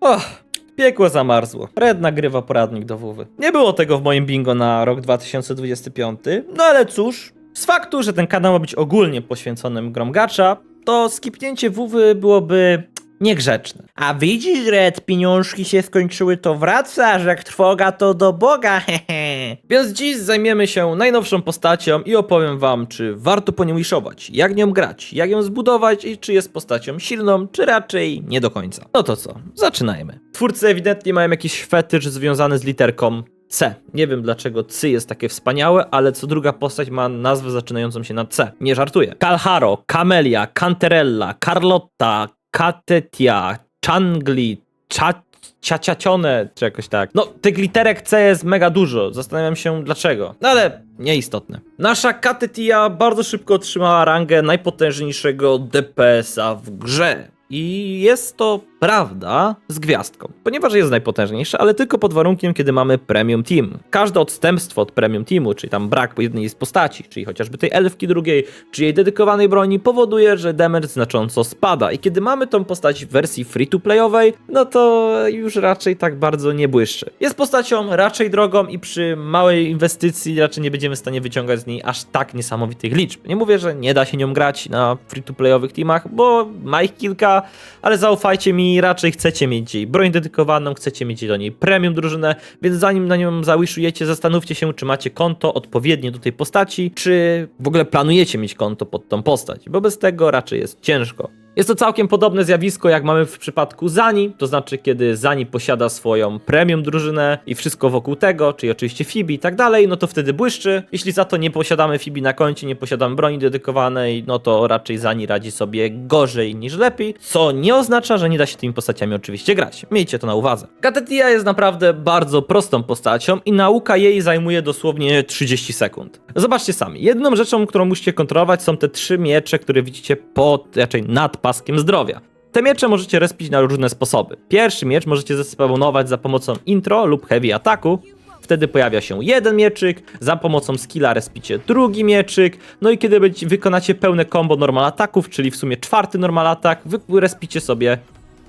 Och, piekło zamarzło. Red nagrywa poradnik do WW. Nie było tego w moim bingo na rok 2025, no ale cóż, z faktu, że ten kanał ma być ogólnie poświęconym grom gacza, to skipnięcie WW byłoby niegrzeczne. A widzisz, Red, pieniążki się skończyły, to wracasz, jak trwoga to do Boga, hehe. Więc dziś zajmiemy się najnowszą postacią i opowiem wam, czy warto po nią wishować, jak nią grać, jak ją zbudować i czy jest postacią silną, czy raczej nie do końca. No to co, zaczynajmy. Twórcy ewidentnie mają jakiś fetysz związany z literką C. Nie wiem dlaczego C jest takie wspaniałe, ale co druga postać ma nazwę zaczynającą się na C. Nie żartuję. Kalharo, Camelia, Canterella, Carlotta, Katetia, Changli, Cha Ciaciacione, czy jakoś tak. No, tych literek C jest mega dużo. Zastanawiam się dlaczego. No ale nieistotne. Nasza Katetia bardzo szybko otrzymała rangę najpotężniejszego DPS-a w grze. I jest to prawda z gwiazdką, ponieważ jest najpotężniejsza, ale tylko pod warunkiem, kiedy mamy Premium Team. Każde odstępstwo od Premium Teamu, czyli tam brak jednej z postaci, czyli chociażby tej elfki drugiej, czy jej dedykowanej broni, powoduje, że damage znacząco spada. I kiedy mamy tą postać w wersji free-to-playowej, no to już raczej tak bardzo nie błyszczy. Jest postacią raczej drogą i przy małej inwestycji raczej nie będziemy w stanie wyciągać z niej aż tak niesamowitych liczb. Nie mówię, że nie da się nią grać na free-to-playowych teamach, bo ma ich kilka, ale zaufajcie mi, raczej chcecie mieć jej broń dedykowaną, chcecie mieć do niej premium drużynę, więc zanim na nią zawiszujecie, zastanówcie się, czy macie konto odpowiednie do tej postaci, czy w ogóle planujecie mieć konto pod tą postać, bo bez tego raczej jest ciężko. Jest to całkiem podobne zjawisko, jak mamy w przypadku Zani, to znaczy kiedy Zani posiada swoją premium drużynę i wszystko wokół tego, czyli oczywiście Fibi i tak dalej, no to wtedy błyszczy. Jeśli za to nie posiadamy Fibi na koncie, nie posiadamy broni dedykowanej, no to raczej Zani radzi sobie gorzej niż lepiej, co nie oznacza, że nie da się tymi postaciami oczywiście grać. Miejcie to na uwadze. Katetia jest naprawdę bardzo prostą postacią i nauka jej zajmuje dosłownie 30 sekund. Zobaczcie sami, jedną rzeczą, którą musicie kontrolować są te trzy miecze, które widzicie pod, raczej nad paskiem zdrowia. Te miecze możecie respić na różne sposoby. Pierwszy miecz możecie zespawnować za pomocą intro lub heavy ataku. Wtedy pojawia się jeden mieczyk, za pomocą skilla respicie drugi mieczyk, no i kiedy wykonacie pełne combo normal ataków, czyli w sumie czwarty normal atak, wy respicie sobie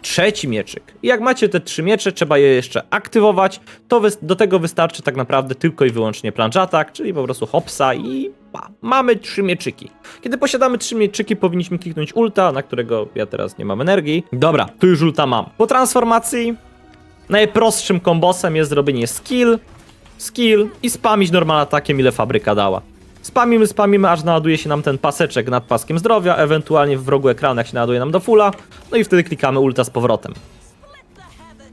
trzeci mieczyk. I jak macie te trzy miecze, trzeba je jeszcze aktywować, to do tego wystarczy tak naprawdę tylko i wyłącznie plunge attack, czyli po prostu hopsa i mamy trzy mieczyki. Kiedy posiadamy trzy mieczyki, powinniśmy kliknąć ulta, na którego ja teraz nie mam energii. Dobra, tu już ulta mam. Po transformacji najprostszym kombosem jest zrobienie skill, skill i spamić normal atakiem, ile fabryka dała. Spamimy, spamimy, aż naładuje się nam ten paseczek nad paskiem zdrowia, ewentualnie w rogu ekranu, jak się naładuje nam do fulla, no i wtedy klikamy ulta z powrotem.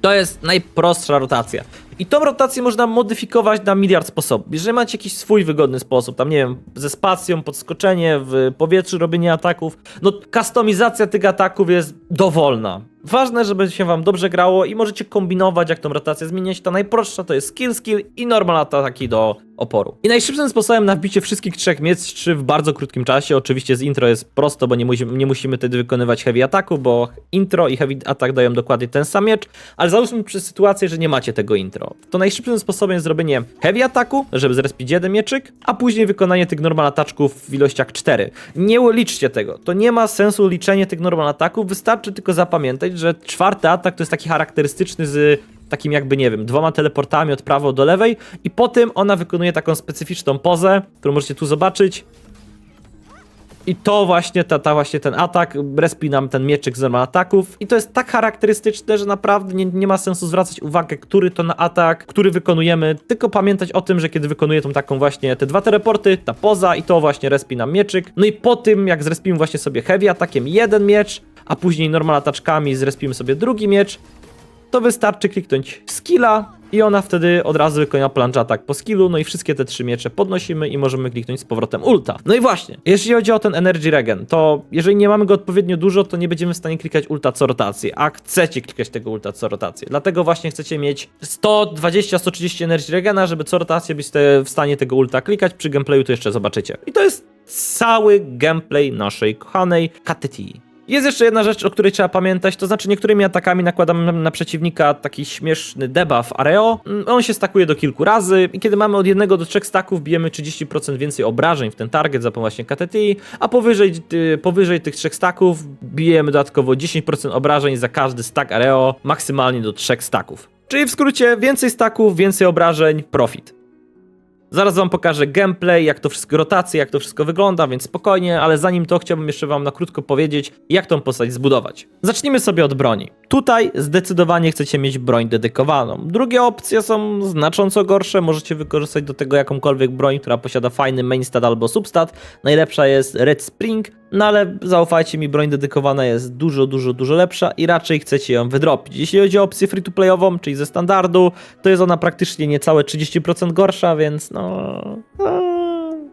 To jest najprostsza rotacja. I tą rotację można modyfikować na miliard sposobów. Jeżeli macie jakiś swój wygodny sposób, tam nie wiem, ze spacją, podskoczenie w powietrzu, robienie ataków, no kustomizacja tych ataków jest dowolna. Ważne, żeby się wam dobrze grało i możecie kombinować, jak tą rotację zmieniać. Ta najprostsza to jest skill, skill i normal ataki do oporu. I najszybszym sposobem na wbicie wszystkich trzech mieczy w bardzo krótkim czasie, oczywiście z intro jest prosto, bo nie, musi, nie musimy wtedy wykonywać heavy ataku, bo intro i heavy atak dają dokładnie ten sam miecz, ale załóżmy przez sytuację, że nie macie tego intro. To najszybszym sposobem jest zrobienie heavy ataku, żeby zrespić jeden mieczyk, a później wykonanie tych normal ataczków w ilościach 4. Nie liczcie tego, to nie ma sensu liczenie tych normal ataków, wystarczy tylko zapamiętać, że czwarty atak to jest taki charakterystyczny z takim jakby, nie wiem, dwoma teleportami od prawo do lewej i po tym ona wykonuje taką specyficzną pozę, którą możecie tu zobaczyć. I to właśnie, ta, ta właśnie ten atak, respi nam ten mieczyk z normal ataków i to jest tak charakterystyczne, że naprawdę nie, nie ma sensu zwracać uwagę, który to na atak, który wykonujemy, tylko pamiętać o tym, że kiedy wykonuje tą taką właśnie te dwa teleporty, ta poza i to właśnie respi nam mieczyk. No i po tym, jak zrespimy właśnie sobie heavy atakiem jeden miecz, a później normal ataczkami zrespimy sobie drugi miecz, to wystarczy kliknąć skilla i ona wtedy od razu wykona plunge attack po skillu, no i wszystkie te trzy miecze podnosimy i możemy kliknąć z powrotem ulta. No i właśnie, jeśli chodzi o ten energy regen, to jeżeli nie mamy go odpowiednio dużo, to nie będziemy w stanie klikać ulta co rotację, a chcecie klikać tego ulta co rotację. Dlatego właśnie chcecie mieć 120-130 energy regena, żeby co rotację być w stanie tego ulta klikać, przy gameplayu to jeszcze zobaczycie. I to jest cały gameplay naszej kochanej Katetii. Jest jeszcze jedna rzecz, o której trzeba pamiętać, to znaczy niektórymi atakami nakładamy na przeciwnika taki śmieszny debuff Areo. Mm, On się stakuje do kilku razy i kiedy mamy od jednego do trzech staków, bijemy 30% więcej obrażeń w ten target za pomocą KTTI, a powyżej, powyżej tych trzech staków bijemy dodatkowo 10% obrażeń za każdy stack Areo, maksymalnie do trzech staków. Czyli w skrócie więcej staków, więcej obrażeń, profit. Zaraz wam pokażę gameplay, jak to wszystko, rotacje, jak to wszystko wygląda, więc spokojnie, ale zanim to chciałbym jeszcze wam na krótko powiedzieć, jak tą postać zbudować. Zacznijmy sobie od broni. Tutaj zdecydowanie chcecie mieć broń dedykowaną. Drugie opcje są znacząco gorsze, możecie wykorzystać do tego jakąkolwiek broń, która posiada fajny mainstat albo substat. Najlepsza jest Red Spring, no ale zaufajcie mi, broń dedykowana jest dużo, dużo, dużo lepsza i raczej chcecie ją wydropić. Jeśli chodzi o opcję free-to-playową, czyli ze standardu, to jest ona praktycznie niecałe 30% gorsza, więc no... no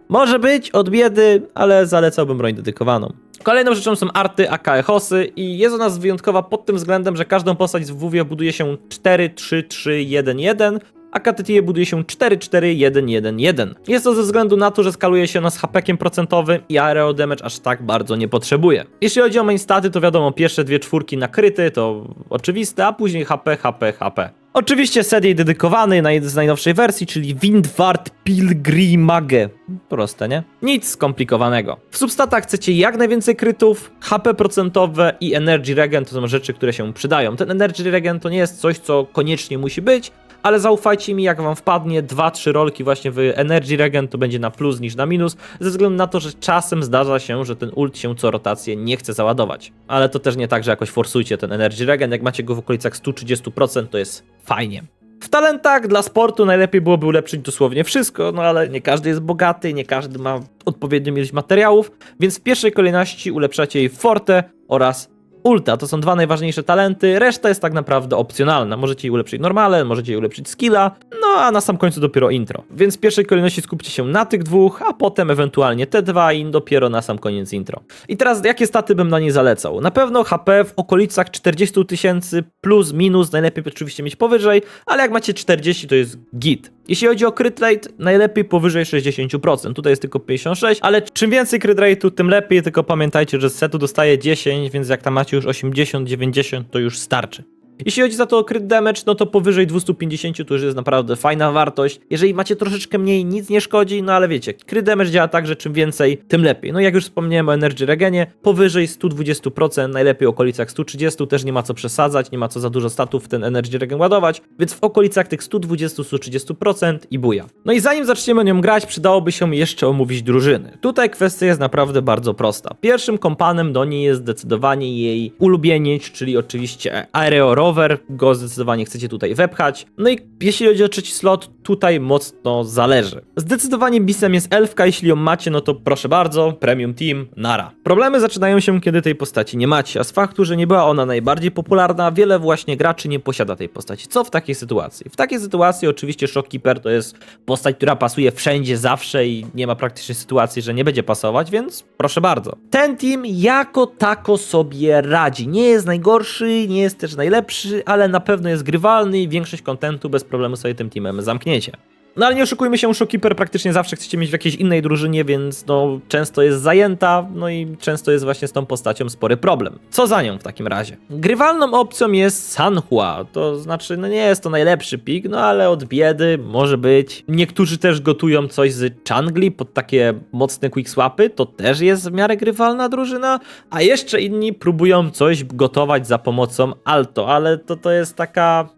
może być od biedy, ale zalecałbym broń dedykowaną. Kolejną rzeczą są arty aka Echosy i jest ona wyjątkowa pod tym względem, że każdą postać w WoWie buduje się 4-3-3-1-1, a KTTE buduje się 4-4-1-1-1. Jest to ze względu na to, że skaluje się ona z hapekiem procentowym i aero damage aż tak bardzo nie potrzebuje. Jeśli chodzi o main staty, to wiadomo, pierwsze dwie czwórki na kryty to oczywiste, a później HP, HP, HP. Oczywiście set jej dedykowany naj- z najnowszej wersji, czyli Windward Pilgrimage. Proste, nie? Nic skomplikowanego. W substatach chcecie jak najwięcej krytów, HP procentowe i Energy Regen to są rzeczy, które się przydają. Ten Energy Regen to nie jest coś, co koniecznie musi być, ale zaufajcie mi, jak wam wpadnie 2-3 rolki właśnie w Energy Regen, to będzie na plus niż na minus, ze względu na to, że czasem zdarza się, że ten ult się co rotację nie chce załadować. Ale to też nie tak, że jakoś forsujcie ten Energy Regen, jak macie go w okolicach 130%, to jest fajnie. W talentach dla sportu najlepiej byłoby ulepszyć dosłownie wszystko, no ale nie każdy jest bogaty, nie każdy ma odpowiednią ilość materiałów, więc w pierwszej kolejności ulepszacie jej Forte oraz Ulta. To są dwa najważniejsze talenty, reszta jest tak naprawdę opcjonalna. Możecie jej ulepszyć normale, możecie jej ulepszyć skilla, a na sam końcu dopiero intro. Więc w pierwszej kolejności skupcie się na tych dwóch, a potem ewentualnie te dwa i dopiero na sam koniec intro. I teraz jakie staty bym na niej zalecał? Na pewno HP w okolicach 40 tysięcy plus minus, najlepiej oczywiście mieć powyżej, ale jak macie 40 to jest git. Jeśli chodzi o crit rate, najlepiej powyżej 60%. Tutaj jest tylko 56, ale czym więcej crit rate'u, tym lepiej, tylko pamiętajcie, że z setu dostaje 10, więc jak tam macie już 80, 90, to już starczy. Jeśli chodzi za to o crit damage, no to powyżej 250 to już jest naprawdę fajna wartość. Jeżeli macie troszeczkę mniej, nic nie szkodzi, no ale wiecie, crit damage działa tak, że czym więcej, tym lepiej. No jak już wspomniałem o Energy Regenie, powyżej 120%, najlepiej w okolicach 130, też nie ma co przesadzać, nie ma co za dużo statów w ten Energy Regen ładować, więc w okolicach tych 120-130% i buja. No i zanim zaczniemy nią grać, przydałoby się jeszcze omówić drużyny. Tutaj kwestia jest naprawdę bardzo prosta. Pierwszym kompanem do niej jest zdecydowanie jej ulubieniec, czyli oczywiście Aereo Rover, go zdecydowanie chcecie tutaj wepchać. No i jeśli chodzi o trzeci slot, tutaj mocno zależy. Zdecydowanie bisem jest Elfka, jeśli ją macie, no to proszę bardzo, Premium Team, nara. Problemy zaczynają się, kiedy tej postaci nie macie, a z faktu, że nie była ona najbardziej popularna, wiele właśnie graczy nie posiada tej postaci. Co w takiej sytuacji? W takiej sytuacji oczywiście Shockkeeper to jest postać, która pasuje wszędzie, zawsze i nie ma praktycznie sytuacji, że nie będzie pasować, więc proszę bardzo. Ten team jako tako sobie radzi. Nie jest najgorszy, nie jest też najlepszy, ale na pewno jest grywalny i większość kontentu bez problemu sobie tym teamem zamkniecie. No ale nie oszukujmy się, Showkeeper praktycznie zawsze chcecie mieć w jakiejś innej drużynie, więc no często jest zajęta, no i często jest właśnie z tą postacią spory problem. Co za nią w takim razie? Grywalną opcją jest Sanhua, to znaczy, no nie jest to najlepszy pik, no ale od biedy może być. Niektórzy też gotują coś z Changli pod takie mocne quickswapy, to też jest w miarę grywalna drużyna, a jeszcze inni próbują coś gotować za pomocą Alto, ale to to jest taka...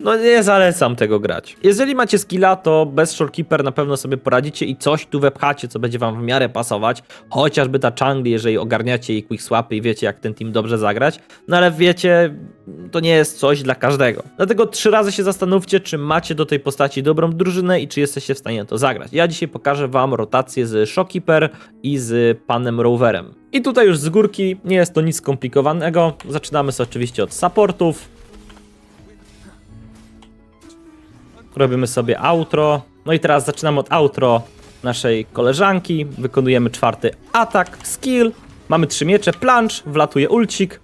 No nie zalecam tego grać. Jeżeli macie skilla, to bez Shorekeeper na pewno sobie poradzicie i coś tu wepchacie, co będzie wam w miarę pasować. Chociażby ta Changli, jeżeli ogarniacie jej quick swapy i wiecie, jak ten team dobrze zagrać. No ale wiecie, to nie jest coś dla każdego. Dlatego trzy razy się zastanówcie, czy macie do tej postaci dobrą drużynę i czy jesteście w stanie to zagrać. Ja dzisiaj pokażę wam rotację z Shorekeeper i z panem Roverem. I tutaj już z górki nie jest to nic skomplikowanego. Zaczynamy sobie oczywiście od supportów. Robimy sobie outro. No i teraz zaczynamy od outro naszej koleżanki. Wykonujemy czwarty atak, skill. Mamy trzy miecze, plunge, wlatuje ulcik.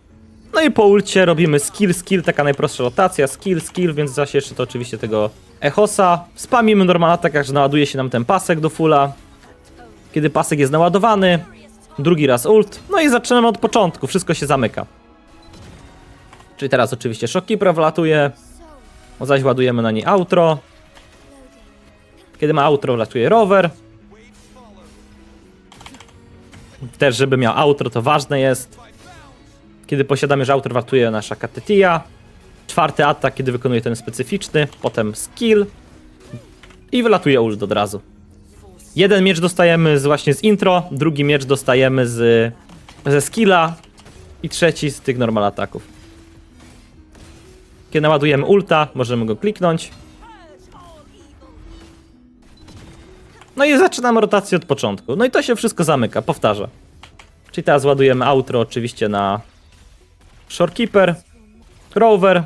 No i po ulcie robimy skill, skill, taka najprostsza rotacja, skill, skill, więc zaś jeszcze to oczywiście tego echosa. Spamimy normal atak, aż naładuje się nam ten pasek do fulla. Kiedy pasek jest naładowany, drugi raz ult, no i zaczynamy od początku, wszystko się zamyka. Czyli teraz oczywiście Shockkeeper wlatuje, zaś ładujemy na niej outro. Kiedy ma outro, wlatuje rower. Też, żeby miał outro, to ważne jest. Kiedy posiadamy, że outro, wlatuje nasza Katetia. Czwarty atak, kiedy wykonuje ten specyficzny, potem skill i wylatuje ult od razu. Jeden miecz dostajemy z, właśnie z intro, drugi miecz dostajemy z, ze skilla i trzeci z tych normal ataków. Kiedy naładujemy ulta, możemy go kliknąć. No i zaczynamy rotację od początku. No i to się wszystko zamyka, powtarza. Czyli teraz ładujemy outro oczywiście na Shorekeeper, Rover,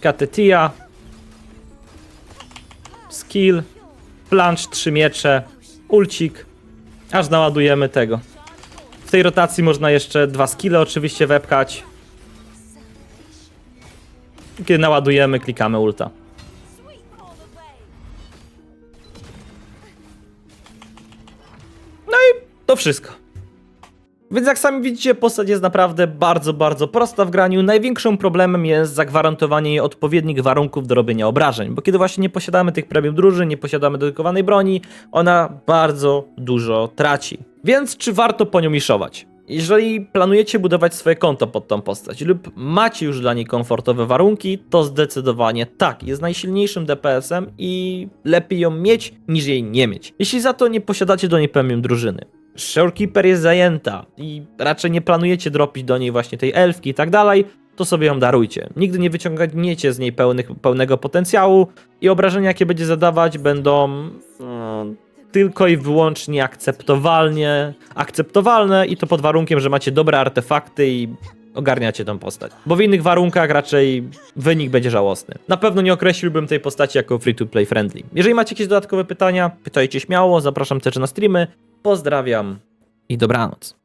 Katetia, skill, plunge, trzy miecze, ulcik, aż naładujemy tego. W tej rotacji można jeszcze dwa skille oczywiście wepchać. Kiedy naładujemy, klikamy ulta. No i to wszystko. Więc jak sami widzicie, postać jest naprawdę bardzo, bardzo prosta w graniu. Największym problemem jest zagwarantowanie jej odpowiednich warunków do robienia obrażeń, bo kiedy właśnie nie posiadamy tych premium drużyn, nie posiadamy dedykowanej broni, ona bardzo dużo traci. Więc czy warto po nią iszować? Jeżeli planujecie budować swoje konto pod tą postać lub macie już dla niej komfortowe warunki, to zdecydowanie tak, jest najsilniejszym DPS-em i lepiej ją mieć niż jej nie mieć. Jeśli za to nie posiadacie do niej premium drużyny, Shorekeeper jest zajęta i raczej nie planujecie dropić do niej właśnie tej elfki i tak dalej, to sobie ją darujcie. Nigdy nie wyciągniecie z niej pełnych, pełnego potencjału i obrażenia, jakie będzie zadawać, będą no, tylko i wyłącznie akceptowalnie, akceptowalne i to pod warunkiem, że macie dobre artefakty i ogarniacie tą postać. Bo w innych warunkach raczej wynik będzie żałosny. Na pewno nie określiłbym tej postaci jako free to play friendly. Jeżeli macie jakieś dodatkowe pytania, pytajcie śmiało, zapraszam też na streamy. Pozdrawiam i dobranoc.